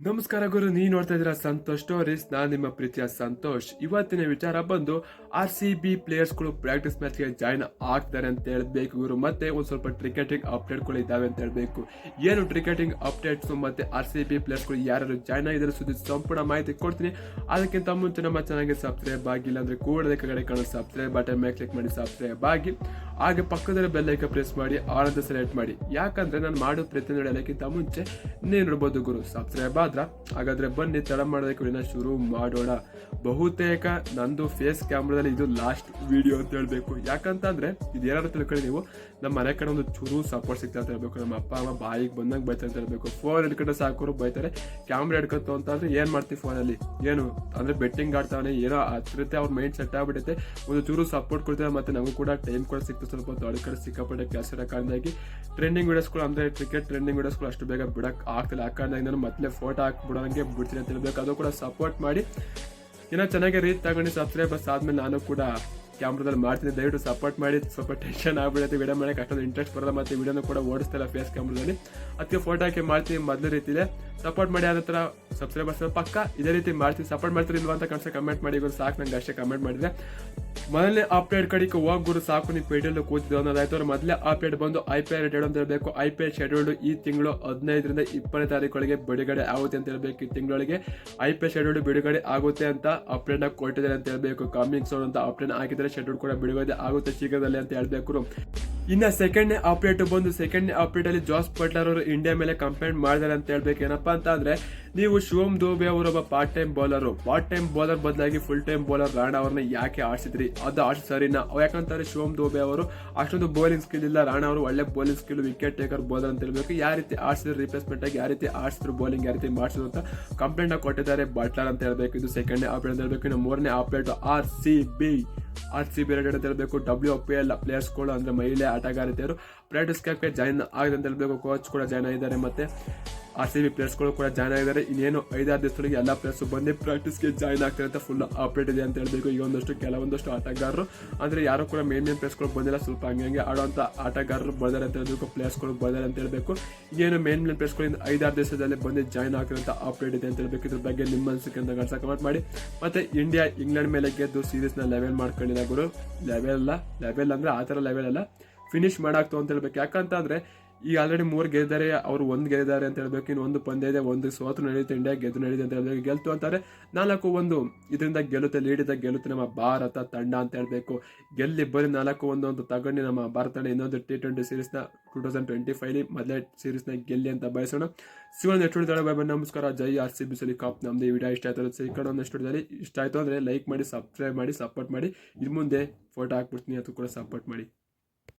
ನಮಸ್ಕಾರ ಗುರು ನೀ ನೋಡ್ತಾ ಇದ್ದೀರಾ ಸಂತೋಷ್ ಸ್ಟೋರೀಸ್ ನಾನು ನಿಮ್ಮ ಪ್ರೀತಿಯ ಸಂತೋಷ್. ಇವತ್ತಿನ ವಿಚಾರ ಬಂದು ಆರ್ ಸಿ ಬಿ ಪ್ಲೇಯರ್ಸ್ಗಳು ಪ್ರಾಕ್ಟೀಸ್ ಮ್ಯಾಚ್ಗೆ ಜಾಯ್ನ್ ಆಗ್ತಾರೆ ಅಂತ ಹೇಳಬೇಕು ಗುರು. ಮತ್ತೆ ಒಂದು ಸ್ವಲ್ಪ ಕ್ರಿಕೆಟಿಂಗ್ ಅಪ್ಡೇಟ್ಗಳು ಇದಾವೆ ಅಂತ ಹೇಳಬೇಕು. ಏನು ಕ್ರಿಕೆಟಿಂಗ್ ಅಪ್ಡೇಟ್ಸ್ ಮತ್ತೆ ಆರ್ ಸಿ ಬಿ ಪ್ಲೇಯರ್ಸ್ಗಳು ಯಾರು ಜಾಯ್ನ್ ಆಗಿದ್ದಾರೆ ಸುದ್ದಿ ಸಂಪೂರ್ಣ ಮಾಹಿತಿ ಕೊಡ್ತೀನಿ. ಅದಕ್ಕಿಂತ ಮುಂಚೆ ನಮ್ಮ ಚಾನಲ್ಗೆ ಸಬ್ಸ್ಕ್ರೈಬ್ ಆಗಿಲ್ಲ ಅಂದ್ರೆ ಕೂಡಲೇ ಕಡೆ ಕಾಣೋ ಸಬ್ಸ್ಕ್ರೈಬ್ ಬಟನ್ ಮೇಲೆ ಕ್ಲಿಕ್ ಮಾಡಿ ಸಬ್ಸ್ಕ್ರೈಬ್ ಆಗಿ. ಹಾಗೆ ಪಕ್ಕದಲ್ಲಿ ಬೆಲ್ಲೈಕ ಪ್ರೆಸ್ ಮಾಡಿ ಆಲ್ ಅಂತ ಸೆಲೆಕ್ಟ್ ಮಾಡಿ. ಯಾಕಂದ್ರೆ ನಾನು ಮಾಡೋ ಪ್ರತಿಯೊಂದು ಹೇಳೋಕ್ಕಿಂತ ಮುಂಚೆ ನೀವು ನೋಡ್ಬೋದು ಗುರು. ಸಬ್ಸ್ಕ್ರೈಬ್ ಆದ್ರ? ಹಾಗಾದ್ರೆ ಬನ್ನಿ, ತಡ ಮಾಡೋದಕ್ಕೆ ವಿಡಿಯೋನ ಶುರು ಮಾಡೋಣ. ಬಹುತೇಕ ನಂದು ಫೇಸ್ ಕ್ಯಾಮ್ರಾದಲ್ಲಿ ಇದು ಲಾಸ್ಟ್ ವಿಡಿಯೋ ಅಂತ ಹೇಳಬೇಕು. ಯಾಕಂತಂದ್ರೆ ಇದು ಏನಾದ್ರು ತಿಳ್ಕೊಳ್ಳಿ ನೀವು. ನಮ್ಮ ಮನೆ ಕಡೆ ಒಂದು ಚೂರು ಸಪೋರ್ಟ್ ಸಿಗ್ತಾ ಅಂತ ಹೇಳ್ಬೇಕು. ನಮ್ಮ ಅಪ್ಪ, ಅಮ್ಮ ಬಾಯಿಗೆ ಬಂದಂಗೆ ಬೈತಾರೆ ಅಂತ ಹೇಳ್ಬೇಕು. ಫೋನ್ ಹಿಡ್ಕೊಂಡು ಸಾಕೋರು ಬೈತಾರೆ. ಕ್ಯಾಮ್ರಾ ಹಿಡ್ಕೊತು ಅಂತಂದ್ರೆ ಏನ್ ಮಾಡ್ತೀವಿ ಫೋನಲ್ಲಿ ಏನು? ಅಂದ್ರೆ ಬೆಟ್ಟಿಂಗ್ ಆಡ್ತಾನೆ ಏನೋ ಹತ್ತಿರತ್ತೆ ಅವ್ರ ಮೈಂಡ್ ಸೆಟ್ ಆಗ್ಬಿಡುತ್ತೆ ಒಂದು ಚೂರು ಸಪೋರ್ಟ್ ಕೊಡ್ತಾರೆ ಮತ್ತೆ ನಮಗೂ ಕೂಡ ಟೈಮ್ ಕೂಡ ಸ್ವಲ್ಪ ದೊಡ್ಡ ಕಡೆ ಸಿಕ್ಕಾಪಟ್ಟೆ ಕೆಲಸ ಇರೋ ಕಾರಣದಾಗಿ ಟ್ರೆಂಡಿಂಗ್ ವೀಡಿಯೋಸ್ಗಳು ಅಂದ್ರೆ ಕ್ರಿಕೆಟ್ ಟ್ರೆಂಡಿಂಗ್ ವೀಡಿಯೋಸ್ಗಳು ಅಷ್ಟು ಬೇಗ ಬಿಡಕ್ ಆಗ್ತಿಲ್ಲ. ಆ ಕಾರಣದಾಗಿ ನಾನು ಮತ್ತೆ ಫೋಟೋ ಹಾಕ್ಬಿಡೋಂಗೆ ಬಿಡ್ತೀನಿ ಅಂತ ಹೇಳ್ಬೇಕು. ಅದು ಕೂಡ ಸಪೋರ್ಟ್ ಮಾಡಿ. ಏನೋ ಚೆನ್ನಾಗಿ ರೀತ್ ತಗೊಂಡು ಸಬ್ಸ್ಕ್ರೈಬರ್ಸ್ ಆದ್ಮೇಲೆ ನಾನು ಕೂಡ ಕ್ಯಾಮ್ರಾದಲ್ಲಿ ಮಾಡ್ತೀನಿ ದಯವಿಟ್ಟು ಸಪೋರ್ಟ್ ಮಾಡಿ, ಸ್ವಲ್ಪ ಟೆನ್ಷನ್ ಆಗ್ಬಿಡುತ್ತೆ ವಿಡಿಯೋ ಮಾಡಕ್ಕೆ ಅಷ್ಟೊಂದು ಇಂಟ್ರೆಸ್ಟ್ ಬರೋಲ್ಲ, ಮತ್ತೆ ವಿಡಿಯೋನ ಕೂಡ ಓಡಿಸ್ತಿಲ್ಲ ಫೇಸ್ ಕ್ಯಾಮ್ರಾದಲ್ಲಿ ಅದಕ್ಕೆ ಫೋಟೋ ಹಾಕಿ ಮಾಡ್ತೀನಿ ಮೊದಲ ರೀತಿಲೆ. ಸಪೋರ್ಟ್ ಮಾಡಿ ಅದ ಥರ ಸಬ್ಸ್ಕ್ರೈಬರ್ಸ್ ಪಕ್ಕ, ಇದೇ ರೀತಿ ಮಾಡ್ತೀನಿ. ಸಪೋರ್ಟ್ ಮಾಡ್ತೀರಿ ಇಲ್ವಾ ಅಂತ ಕನ್ಸ ಕಮೆಂಟ್ ಮಾಡಿ ಸಾಕು, ನಂಗೆ ಅಷ್ಟೇ ಕಮೆಂಟ್ ಮಾಡಿದೆ ಮೊದಲನೇ ಅಪ್ಡೇಟ್ ಕಡೆಗೆ ಹೋಗ್ಬಿಡು ಸಾಕು, ನೀವು ಪೇಟೆಲ್ ಕೂತಿದ್ದು ಅನ್ನೋದಾಯ್ತು ಅವ್ರು ಮೊದಲೇ ಅಪ್ಡೇಟ್ ಬಂದು ಐ ಪಿ ಎಲ್ ಅಂತ ಹೇಳಬೇಕು. ಐ ಪಿ ಎಲ್ ಶೆಡ್ಯೂಲ್ಡ್ ಈ ತಿಂಗಳು ಹದಿನೈದರಿಂದ ಇಪ್ಪತ್ತನೇ ತಾರೀಕೊಳಗೆ ಬಿಡುಗಡೆ ಆಗುತ್ತೆ ಅಂತ ಹೇಳಬೇಕು. ಈ ತಿಂಗಳೊಳಗೆ ಐ ಪಿ ಎಲ್ ಶೆಡ್ಯೂಲ್ಡ್ ಬಿಡುಗಡೆ ಆಗುತ್ತೆ ಅಂತ ಅಪ್ಡೇಟ್ನ ಕೊಟ್ಟಿದ್ದಾರೆ ಅಂತ ಹೇಳ್ಬೇಕು. ಕಾಮಿಕ್ಸ್ ಅಂತ ಅಪ್ಡೇಟ್ ಶೆಡ್ಯೂಲ್ ಕೂಡ ಬಿಡುಗಡೆ ಆಗುತ್ತೆ ಶೀಘ್ರದಲ್ಲಿ ಅಂತ ಹೇಳ್ಬೇಕು ಇನ್ನ ಸೆಕೆಂಡ್ ಅಪ್ಡೇಟ್ ಬಂದು ಸೆಕೆಂಡ್ ಅಪ್ಡೇಟ್ ಅಲ್ಲಿ ಜಾಸ್ ಬಟ್ಲರ್ ಅವರು ಇಂಡಿಯಾ ಮೇಲೆ ಕಂಪ್ಲೇಂಟ್ ಮಾಡಿದ್ದಾರೆ ಅಂತ ಹೇಳ್ಬೇಕು. ಏನಪ್ಪಾ ಅಂತ ಅಂದ್ರೆ, ನೀವು ಶಿವಮ್ ದೋಬೆ ಅವರೊಬ್ಬ part time bowler part time bowler ಬದಲಾಗಿ ಫುಲ್ ಟೈಮ್ ಬೌಲರ್ ರಾಣಾ ಅವ್ರನ್ನ ಯಾಕೆ ಆಡಿಸಿದ್ರಿ ಅದು ಆಡ್ ಸರಿನಾ? ಯಾಕಂತಾರೆ ಶಿವಮ್ ದೋಬೆ ಅವರು ಅಷ್ಟೊಂದು ಬೌಲಿಂಗ್ ಸ್ಕಿಲ್ ಇಲ್ಲ. ರಾಣಾ ಅವರು ಒಳ್ಳೆ bowling skill wicket taker bowler ಅಂತ ಹೇಳ್ಬೇಕು. ಯಾವ ರೀತಿ ಆಡಿಸಿದ್ರು ರಿಪ್ಲೇಸ್ಮೆಂಟ್ ಆಗಿ, ಯಾವ ರೀತಿ ಆಡಿಸಿದ್ರು ಬೌಲಿಂಗ್ ಯಾವ ರೀತಿ ಮಾಡಿಸಿದ್ರು ಅಂತ ಕಂಪ್ಲೇಂಟ್ ಕೊಟ್ಟಿದ್ದಾರೆ ಬಟ್ಲರ್ ಅಂತ ಹೇಳ್ಬೇಕು. ಇದು ಸೆಕೆಂಡ್ ಅಪ್ಡೇಟ್ ಅಂತ ಹೇಳ್ಬೇಕು. ಇನ್ನು ಮೂರನೇ update R C B R C B red ಅಂತ ಹೇಳ್ಬೇಕು. ಡಬ್ಲ್ಯೂ ಪಿ ಎಲ್ ಪ್ಲೇಯರ್ಸ್ಗಳು ಅಂದ್ರೆ ಮಹಿಳೆ ಆಟಗಾರತಿಯರು. ಪ್ರಾಕ್ಟೀಸ್ ಕ್ಯಾಂಪ್ಗೆ ಜಾಯಿನ್ ಆಗಿದೆ ಅಂತ ಹೇಳ್ಬೇಕು ಕೋಚ್ ಕೂಡ ಜಾಯ್ನ್ ಆಗಿದ್ದಾರೆ ಮತ್ತೆ. ಆರ್ ಸಿ ಬಿ ಪ್ಲೇಯರ್ಸ್ಗಳು ಕೂಡ ಜಾಯ್ನ್ ಆಗಿದ್ದಾರೆ. ಇನ್ನೇನು ಐದಾರು ದಿವಸಗಳಿಗೆ ಎಲ್ಲ ಪ್ಲೇಯರ್ಸ್ ಬಂದು ಪ್ರಾಕ್ಟೀಸ್ಗೆ ಜಾಯ್ನ್ ಆಗ್ತಾರೆ ಅಂತ ಫುಲ್ ಅಪ್ಡೇಟ್ ಇದೆ ಅಂತ ಹೇಳಬೇಕು. ಈಗ ಒಂದಷ್ಟು ಕೆಲವೊಂದಷ್ಟು ಆಟಗಾರರು. ಅಂದರೆ ಯಾರು ಕೂಡ ಮೇನ್ ಮೇನ್ ಪ್ಲೇಸ್ಗಳು ಬಂದಿಲ್ಲ. ಸ್ವಲ್ಪ ಹಂಗೆ ಹಂಗೆ ಆಡೋಂಥ ಆಟಗಾರರು ಬಂದಾರೆ ಅಂತ ಹೇಳಬೇಕು. ಪ್ಲೇಯರ್ಸ್ಗಳು ಬಂದಾರೆ ಅಂತ ಹೇಳಬೇಕು. ಏನು ಮೇನ್ ಮೇನ್ ಪ್ಲೇಸ್ಗಳಿಂದ ಐದಾರು ದಿವಸದಲ್ಲಿ ಬಂದು ಜಾಯ್ನ್ ಆಗಿರೋಂಥ ಅಪ್ಡೇಟ್ ಇದೆ ಅಂತ ಹೇಳಬೇಕು. ಇದ್ರ ಬಗ್ಗೆ ನಿಮ್ಮ ಮನಸ್ಸಿಗೆ ಅಂತ ಗಳಿಸ ಕಮೆಂಟ್ ಮಾಡಿ. ಮತ್ತೆ ಇಂಡಿಯಾ ಇಂಗ್ಲೆಂಡ್ ಮೇಲೆ ಗೆದ್ದು ಸೀರೀಸ್ನ ಲೆವೆಲ್ ಮಾಡ್ಕೊಂಡಿಲ್ಲ ಗುರು. ಲೆವೆಲ್ ಅಲ್ಲ ಲೆವೆಲ್ ಅಂದರೆ ಆ ಥರ ಲೆವೆಲ್ ಅಲ್ಲ. ಫಿನಿಶ್ ಮಾಡಾಕ್ತು ಅಂತ ಹೇಳ್ಬೇಕು. ಯಾಕಂತ ಈಗ ಆಲ್ರೆಡಿ ಮೂರು ಗೆದ್ದಾರೆ ಅವರು ಒಂದು ಗೆದ್ದಾರೆ ಅಂತ ಹೇಳ್ಬೇಕು. ಇನ್ನು ಒಂದು ಪಂದ್ಯ ಇದೆ, ಒಂದು ಸೋತು ನಡೆಯುತ್ತೆ ಇಂಡಿಯಾ ಗೆದ್ದು ನಡೆಯುತ್ತೆ ಅಂತ ಹೇಳ್ಬೇಕು. ಗೆಲ್ತು ಅಂತಾರೆ. ನಾಲ್ಕು ಒಂದು. ಇದರಿಂದ ಗೆಲ್ಲುತ್ತೆ ಲೀಡಿದ ಗೆಲ್ಲುತ್ತೆ ನಮ್ಮ ಭಾರತ ತಂಡ ಅಂತ ಹೇಳಬೇಕು. ಗೆಲ್ಲಿ ಬರೀ ನಾಲ್ಕು ಒಂದು ಅಂತ ತಗೊಂಡು ನಮ್ಮ ಭಾರತ ತಂಡ ಇನ್ನೊಂದು ಟಿ ಟ್ವೆಂಟಿ ಸೀರೀಸ್ನ ಟೂ ತೌಸಂಡ್ ಟ್ವೆಂಟಿ ಫೈವ್ ಮೊದಲೇ ಸೀರೀಸ್ನ ಗೆಲ್ಲಿ ಅಂತ ಬಯಸೋಣ. ಸಿಗೋಣ ಎಷ್ಟು ಹಿಡಿದಾಳೆ ಬಾಯ್ ನಮಸ್ಕಾರ. ಜೈ ಆರ್ ಸಿ ಬಿ ಸಲಿ ಕಾಪ್ ನಮ್ದು ಈ ವಿಡಿಯೋ ಇಷ್ಟ ಆಯ್ತು ಈ ಕಡೆ ಒಂದು ಹಿಡಿದಲ್ಲಿ ಇಷ್ಟ ಆಯಿತು ಅಂದರೆ ಲೈಕ್ ಮಾಡಿ ಸಬ್ಸ್ಕ್ರೈಬ್ ಮಾಡಿ ಸಪೋರ್ಟ್ ಮಾಡಿ. ಇನ್ನು ಮುಂದೆ ಫೋಟೋ ಹಾಕ್ಬಿಡ್ತೀನಿ. ಅದು ಕೂಡ ಸಪೋರ್ಟ್ ಮಾಡಿ.